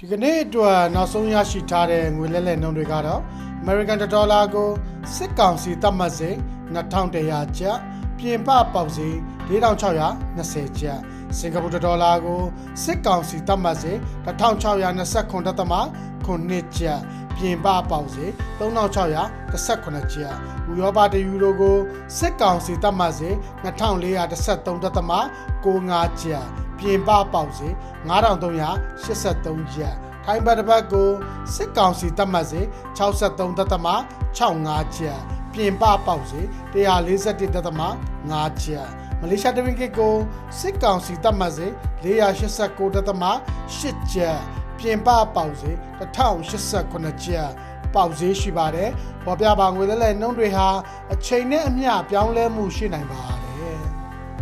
ဒီကနေ့အတွက်နောက်ဆုံးရရှိထားတဲ့ငွေလဲလှယ်နှုန်းတွေကတော့ American Dollar ကိုစစ်ကောင်စီသတ်မှတ်စေ2100ကျပ်ပြင်ပပေါက်စေ4620ကျပ်စင်ကာပူဒေါ်လာကိုစစ်ကောင်စီသတ်မှတ်စေ1629.9ကျပ်ပြင်ပပေါက်စေ3618ကျပ်ဥရောပတယူရိုကိုစစ်ကောင်စီသတ်မှတ်စေ2413.95ကျပ် ပြင်ပပေါက်စေ9383ကျပ်ထိုင်းဘတ်တစ်ပတ်ကိုစစ်ကောင်စီသတ်မှတ်စေ63.65ကျပ်ပြင်ပပေါက်စေ141.5ကျပ်မလေးရှားတရင်ကစ်ကိုစစ်ကောင်စီသတ်မှတ်စေ489.8ကျပ်ပြင်ပပေါက်စေ1089ကျပ်ပေါက်ဈေးရှိပါတယ်။ပေါ်ပြပါငွေလဲလဲနှုန်းတွေဟာအချိန်နဲ့အမျှပြောင်းလဲမှုရှိနိုင်ပါတယ်။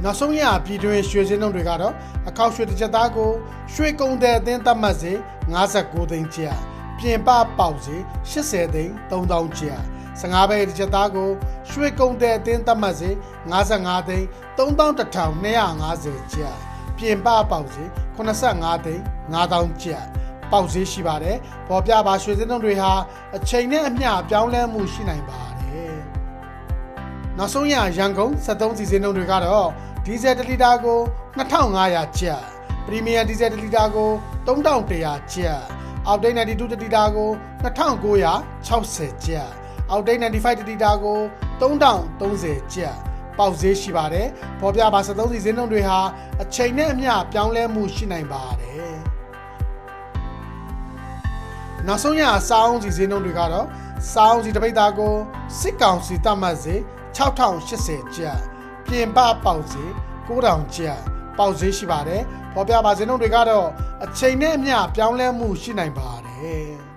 နောက်ဆုံးရပြည်တွင်းရွှေစင်းနှုန်းတွေကတော့အခောက်ရွှေတစ်ချက်သားကိုရွှေကုံတဲ့အသင်းသတ်မှတ်စေ59သိန်းကျပ်ပြင်ပပေါက်စေ80သိန်း3000ကျပ်15ပဲတစ်ချက်သားကိုရွှေကုံတဲ့အသင်းသတ်မှတ်စေ55သိန်း3250ကျပ်ပြင်ပပေါက်စေ85သိန်း9000ကျပ်ပေါက်ဈေးရှိပါတယ်။ပေါ်ပြပါရွှေစင်းနှုန်းတွေဟာအချိန်နဲ့အမျှပြောင်းလဲမှုရှိနိုင်ပါတယ်။နောက်ဆုံးရရန်ကုန်73စီစင်းနှုန်းတွေကတော့ ဒီဇယ်1လီတာကို2500ကျပ်ပရီမီယံဒီဇယ်1လီတာကို3100ကျပ်အောက်တိတ်92တလီတာကို2960ကျပ်အောက်တိတ်95တလီတာကို3030ကျပ်ပေါက်ဈေးရှိပါတယ်။ပေါ်ပြပါ73စီစင်းနှုန်းတွေဟာအချိန်နဲ့အမျှပြောင်းလဲမှုရှိနိုင်ပါတယ်။နောက်ဆုံးရစောင်းစီဈေးနှုန်းတွေကတော့စောင်းစီတစ်ပိတ်သားကိုစစ်ကောင်စီတတ်မှတ်စေ6080ကျပ် ပြင်ပပေါက်စေ9000ကျပ်ပေါက်ဈေးရှိပါတယ်ပေါ်ပြပါဈေးနှုန်းတွေကတော့အချိန်နဲ့အမျှပြောင်းလဲမှုရှိနိုင်ပါတယ်